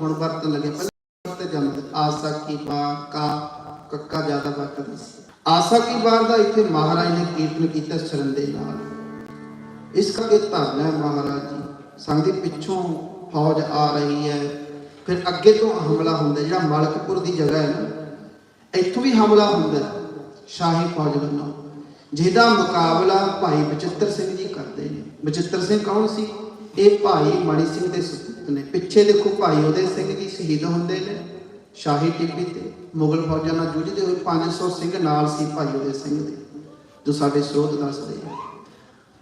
ਹੁਣ ਵਰਤਣ ਲੱਗੇ ਪਹਿਲਾਂ ਵਰਤੇ ਜਾਂਦੇ ਆਸਾ ਕੀ ਬਾਰ ਕਾ ਕੱਕਾ ਜ਼ਿਆਦਾ ਵਰਤਦੇ ਸੀ। ਆਸਾ ਕੀ ਬਾਰ ਦਾ ਇੱਥੇ ਮਹਾਰਾਜ ਨੇ ਕੀਰਤਨ ਕੀਤਾ ਸਰੰਦੇ ਨਾਲ। ਇਸ ਕਰਕੇ ਧੰਨ ਹੈ ਮਹਾਰਾਜ ਜੀ। ਸੰਗਦੀ ਪਿੱਛੋਂ ਫੌਜ ਆ ਰਹੀ ਹੈ। ਫਿਰ ਅੱਗੇ ਤੋਂ ਹਮਲਾ ਹੁੰਦਾ ਜਿਹੜਾ ਮਲਕਪੁਰ ਦੀ ਜਗ੍ਹਾ ਹੈ ਨਾ, ਇੱਥੋਂ ਵੀ ਹਮਲਾ ਹੁੰਦਾ ਸ਼ਾਹੀ ਫੌਜ ਵੱਲੋਂ। ਜਿਹਦਾ ਮੁਕਾਬਲਾ ਭਾਈ ਬਚਿੱਤਰ ਸਿੰਘ ਜੀ ਕਰਦੇ ਨੇ। ਬਚਿੱਤਰ ਸਿੰਘ ਕੌਣ ਸੀ? ਇਹ ਭਾਈ ਮਣੀ ਸਿੰਘ ਦੇ ਸੁਪੁੱਤ ਨੇ ਪਿੱਛੇ ਦੇਖੋ ਭਾਈ ਉਹਦੇ ਸਿੰਘ ਜੀ ਸ਼ਹੀਦ ਹੁੰਦੇ ਨੇ, ਸ਼ਾਹੀ ਟਿੱਬੀ ਤੇ ਮੁਗਲ ਫੌਜਾਂ ਨਾਲ ਜੂਝਦੇ ਹੋਏ 500 ਸਿੰਘ ਨਾਲ ਸੀ ਭਾਈ ਉਹਦੇ ਸਿੰਘ ਦੇ, ਜੋ ਸਾਡੇ ਸਰੋਤ ਦੱਸਦੇ ਆ।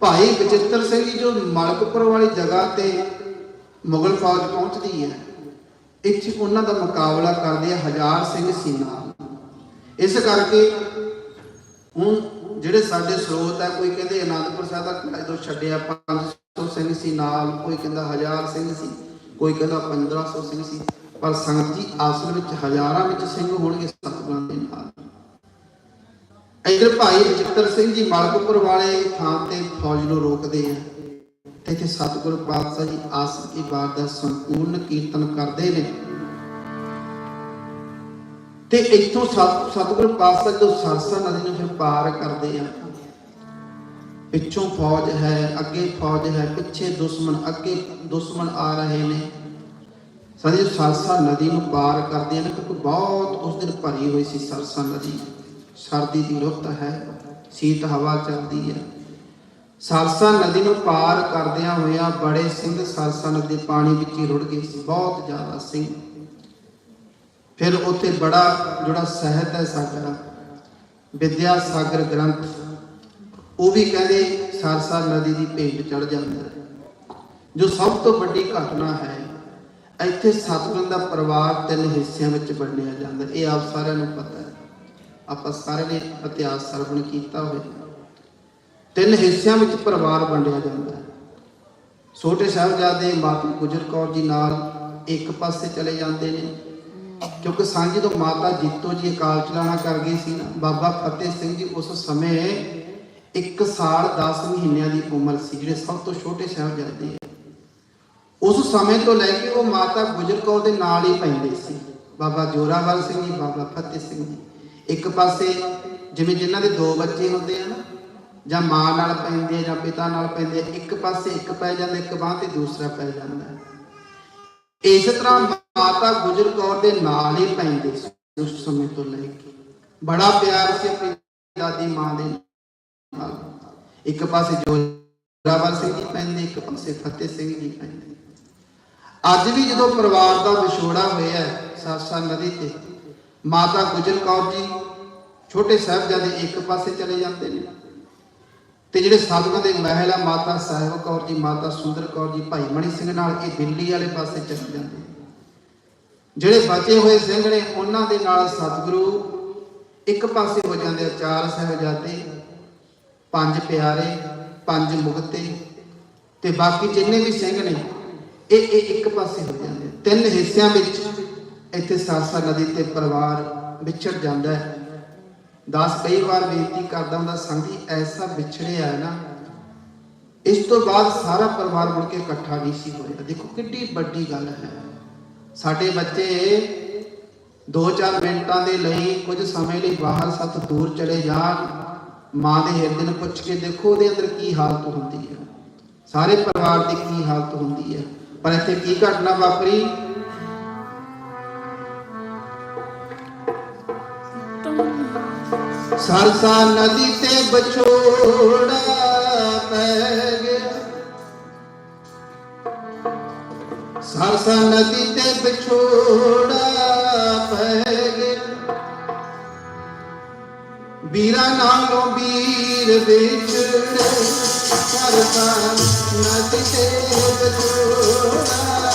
ਭਾਈ ਬਚਿੱਤਰ ਸਿੰਘ ਜੀ ਜੋ ਮਲਕਪੁਰ ਵਾਲੀ ਜਗ੍ਹਾ ਤੇ ਮੁਗਲ ਫੌਜ ਪਹੁੰਚਦੀ ਹੈ, ਇੱਥੇ ਉਹਨਾਂ ਦਾ ਮੁਕਾਬਲਾ ਕਰਦੇ ਆ ਹਜ਼ਾਰ ਸਿੰਘ ਸੀ ਨਾਲ ਇਸ ਕਰਕੇ ਹੁਣ ਜਿਹੜੇ ਸਾਡੇ ਸਰੋਤ ਹੈ ਕੋਈ ਕਹਿੰਦੇ ਅਨੰਦਪੁਰ ਸਾਹਿਬ ਦਾ ਕਿਲਾ ਜਦੋਂ ਛੱਡਿਆ 500 ਸਿੰਘ ਸੀ ਨਾਲ, ਕੋਈ ਕਹਿੰਦਾ ਹਜ਼ਾਰ ਸਿੰਘ ਸੀ। ਕੋਈ ਕਹਿੰਦਾ 1500 ਸਿੰਘ ਸੀ, ਪਰ ਸੰਗਤ ਜੀ ਅਸਲ ਵਿੱਚ ਹਜ਼ਾਰਾਂ ਵਿੱਚ ਸਿੰਘ ਹੋਣਗੇ ਸਤਿਗੁਰਾਂ ਦੇ ਨਾਲ। ਇਧਰ ਭਾਈ ਬਚਿੱਤਰ ਸਿੰਘ ਜੀ ਮਲਕਪੁਰ ਵਾਲੇ ਥਾਂ ਤੇ ਫੌਜ ਨੂੰ ਰੋਕਦੇ ਆ। ਤੇ ਇੱਥੇ ਸਤਿਗੁਰ ਪਾਤਸ਼ਾਹ ਜੀ ਆਸਰ ਕੀ ਬਾਤ ਦਾ ਸੰਪੂਰਨ ਕੀਰਤਨ ਕਰਦੇ ਨੇ। ਤੇ ਇੱਥੋਂ ਸਤ, ਸਤਿਗੁਰ ਪਾਤਸ਼ਾਹ ਜਦੋਂ ਸਰਸਾ ਨਦੀ ਨੂੰ ਫਿਰ ਪਾਰ ਕਰਦੇ ਆ। ਪਿੱਛੋਂ ਫੌਜ ਹੈ, ਅੱਗੇ ਫੌਜ ਹੈ, ਪਿੱਛੇ ਦੁਸ਼ਮਣ, ਅੱਗੇ ਦੁਸ਼ਮਣ ਆ ਰਹੇ ਨੇ। ਸਾਡੇ ਸਰਸਾ ਨਦੀ ਨੂੰ ਪਾਰ ਕਰਦੇ ਨੇ ਕਿਉਂਕਿ ਬਹੁਤ ਉਸ ਦਿਨ ਭਰੀ ਹੋਈ ਸੀ ਸਰਸਾ ਨਦੀ। ਸਰਦੀ ਦੀ ਰੁੱਤ ਹੈ, ਸੀਤ ਹਵਾ ਚੱਲਦੀ ਹੈ। ਸਰਸਾ ਨਦੀ ਨੂੰ ਪਾਰ ਕਰਦਿਆਂ ਹੋਇਆ ਬੜੇ ਸਿੰਘ ਸਰਸਾ ਨਦੀ ਪਾਣੀ ਵਿੱਚ ਹੀ ਰੁੜ ਗਏ ਸੀ, ਬਹੁਤ ਜ਼ਿਆਦਾ ਸਿੰਘ। ਫਿਰ ਉੱਥੇ ਬੜਾ ਜਿਹੜਾ ਸਾਹਿਤ ਹੈ ਸਾਡਾ, ਵਿਦਿਆ ਸਾਗਰ ਗ੍ਰੰਥ ਉਹ ਵੀ ਕਹਿੰਦੇ ਸਰਸਾ ਨਦੀ ਦੀ ਭੇਟ ਚੜ ਜਾਂਦਾ ਜੋ ਸਭ ਤੋਂ ਵੱਡੀ ਘਟਨਾ ਹੈ, ਇੱਥੇ ਸਤਿਗੁਰਾਂ ਦਾ ਪਰਿਵਾਰ ਤਿੰਨ ਹਿੱਸਿਆਂ ਵਿੱਚ ਵੰਡਿਆ ਜਾਂਦਾ ਇਹ ਆਪ ਸਾਰਿਆਂ ਨੂੰ ਪਤਾ ਹੈ। ਆਪਾਂ ਸਾਰਿਆਂ ਨੇ ਇਤਿਹਾਸ ਸਰਵਣ ਕੀਤਾ ਹੋਇਆ ਤਿੰਨ ਹਿੱਸਿਆਂ ਵਿੱਚ ਪਰਿਵਾਰ ਵੰਡਿਆ ਜਾਂਦਾ ਛੋਟੇ ਸਾਹਿਬਜ਼ਾਦੇ ਮਾਤਾ ਗੁਜਰ ਕੌਰ ਜੀ ਨਾਲ ਇੱਕ ਪਾਸੇ ਚਲੇ ਜਾਂਦੇ ਨੇ। ਕਿਉਂਕਿ ਸਾਂਝੀ ਤੋਂ ਮਾਤਾ ਜੀਤੋ ਜੀ ਅਕਾਲ ਚਲਾਣਾ ਕਰ ਗਏ ਸੀ ਨਾ, ਬਾਬਾ ਫਤਿਹ ਸਿੰਘ ਜੀ ਉਸ ਸਮੇਂ ਇੱਕ ਸਾਲ 10 ਮਹੀਨਿਆਂ ਦੀ ਉਮਰ ਸੀ, ਜਿਹੜੇ ਸਭ ਤੋਂ ਛੋਟੇ ਸਾਹਿਬਜ਼ਾਦੇ ਆ ਉਸ ਸਮੇਂ ਤੋਂ ਲੈ ਕੇ ਉਹ ਮਾਤਾ ਗੁਜਰ ਕੌਰ ਦੇ ਨਾਲ ਹੀ ਪੈਂਦੇ ਸੀ। ਬਾਬਾ ਜੋਰਾਵਰ ਸਿੰਘ ਜੀ, ਬਾਬਾ ਫਤਿਹ ਸਿੰਘ ਜੀ। ਇੱਕ ਪਾਸੇ ਜਿਵੇਂ ਜਿਨ੍ਹਾਂ ਦੇ ਦੋ ਬੱਚੇ ਹੁੰਦੇ ਆ ਨਾ, ਜਾਂ ਮਾਂ ਨਾਲ ਪੈਂਦੇ ਜਾਂ ਪਿਤਾ ਨਾਲ ਪੈਂਦੇ ਇੱਕ ਪਾਸੇ ਇੱਕ ਪੈ ਜਾਂਦਾ, ਇੱਕ ਬਾਹ ਤੇ ਦੂਸਰਾ ਪੈ ਜਾਂਦਾ। ਇਸ ਤਰ੍ਹਾਂ ਮਾਤਾ ਗੁਜਰ ਕੌਰ ਦੇ ਨਾਲ ਹੀ ਪੈਂਦੇ ਸੀ ਉਸ ਸਮੇਂ ਤੋਂ ਲੈ ਕੇ। ਬੜਾ ਪਿਆਰ ਸੀ ਆਪਣੀ ਦਾਦੀ ਮਾਂ ਦੇ ਇੱਕ ਪਾਸੇ ਜੋਰਾਵਰ ਸਿੰਘ ਜੀ ਪੈਂਦੇ, ਇੱਕ ਪਾਸੇ ਫਤਿਹ ਸਿੰਘ ਜੀ ਪੈਂਦੇ। ਅੱਜ ਵੀ ਜਦੋਂ ਪਰਿਵਾਰ ਦਾ ਵਿਛੋੜਾ ਹੋਇਆ ਹੈ ਸਾਸਾ ਨਦੀ ਤੇ, ਮਾਤਾ ਗੁਜਰ ਕੌਰ ਜੀ ਛੋਟੇ ਸਾਹਿਬਜ਼ਾਦੇ ਇੱਕ ਪਾਸੇ ਚਲੇ ਜਾਂਦੇ ਨੇ। ਤੇ ਜਿਹੜੇ ਸਾਧੂਆਂ ਦੇ ਮਹਿਲ ਆ, ਮਾਤਾ ਸਾਹਿਬ ਕੌਰ ਜੀ, ਮਾਤਾ ਸੁੰਦਰ ਕੌਰ ਜੀ, ਭਾਈ ਮਣੀ ਸਿੰਘ ਨਾਲ ਇਹ ਦਿੱਲੀ ਵਾਲੇ ਪਾਸੇ ਚਲੇ ਜਾਂਦੇ ਜਿਹੜੇ ਬਚੇ ਹੋਏ ਸਿੰਘ ਨੇ, ਉਹਨਾਂ ਦੇ ਨਾਲ ਸਤਿਗੁਰੂ ਇੱਕ ਪਾਸੇ ਹੋ ਜਾਂਦੇ ਆ, ਚਾਰ ਸਾਹਿਬਜ਼ਾਦੇ ਪੰਜ ਪਿਆਰੇ, ਪੰਜ ਮੁਕਤੇ ਤੇ ਬਾਕੀ ਜਿੰਨੇ ਵੀ ਸਿੰਘ ਨੇ, ਇਹ ਇਹ ਇੱਕ ਪਾਸੇ ਹੋ ਜਾਂਦੇ ਤਿੰਨ ਹਿੱਸਿਆਂ ਵਿੱਚ ਇੱਥੇ ਸਰਸਾ ਨਦੀ ਤੇ ਪਰਿਵਾਰ ਵਿਛੜ ਜਾਂਦਾ ਹੈ। ਦਾਸ ਕਈ ਵਾਰ ਬੇਨਤੀ ਕਰਦਾ ਹੁੰਦਾ, ਸੰਗੀ ਐਸਾ ਵਿਛੜਿਆ ਹੈ ਨਾ, ਇਸ ਤੋਂ ਬਾਅਦ ਸਾਰਾ ਪਰਿਵਾਰ ਮੁੜ ਕੇ ਇਕੱਠਾ ਨਹੀਂ ਸੀ ਹੋਇਆ ਦੇਖੋ ਕਿੰਨੀ ਵੱਡੀ ਗੱਲ ਹੈ। ਸਾਡੇ ਬੱਚੇ 2-4 ਮਿੰਟਾਂ ਦੇ ਲਈ ਕੁਝ ਸਮੇਂ ਲਈ ਬਾਹਰ ਸੱਤ ਦੂਰ ਚਲੇ ਜਾਣ ਮਾਂ ਦੇ ਹਿਰਦੇ ਨੂੰ ਪੁੱਛ ਕੇ ਦੇਖੋ, ਉਹਦੇ ਅੰਦਰ ਕੀ ਹਾਲਤ ਹੁੰਦੀ ਹੈ? ਸਾਰੇ ਪਰਿਵਾਰ ਦੀ ਕੀ ਹਾਲਤ ਹੁੰਦੀ ਹੈ? ਪਰ ਇੱਥੇ ਕੀ ਘਟਨਾ ਵਾਪਰੀ? ਸਰਸਾ ਨਦੀ ਤੇ ਵਿਛੋੜਾ ਪੈ ਗਿਆ। ਸਰਸਾ ਨਦੀ ਤੇ ਵਿਛੋੜਾ ਪੈ ਵੀਰਾਂ ਨਾਲੋਂ ਵੀਰ ਵਿਛੜੇ ਸਰਸਾ ਨਦੀ ਤੇ ਵਿਛੋੜਾ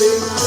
Deus.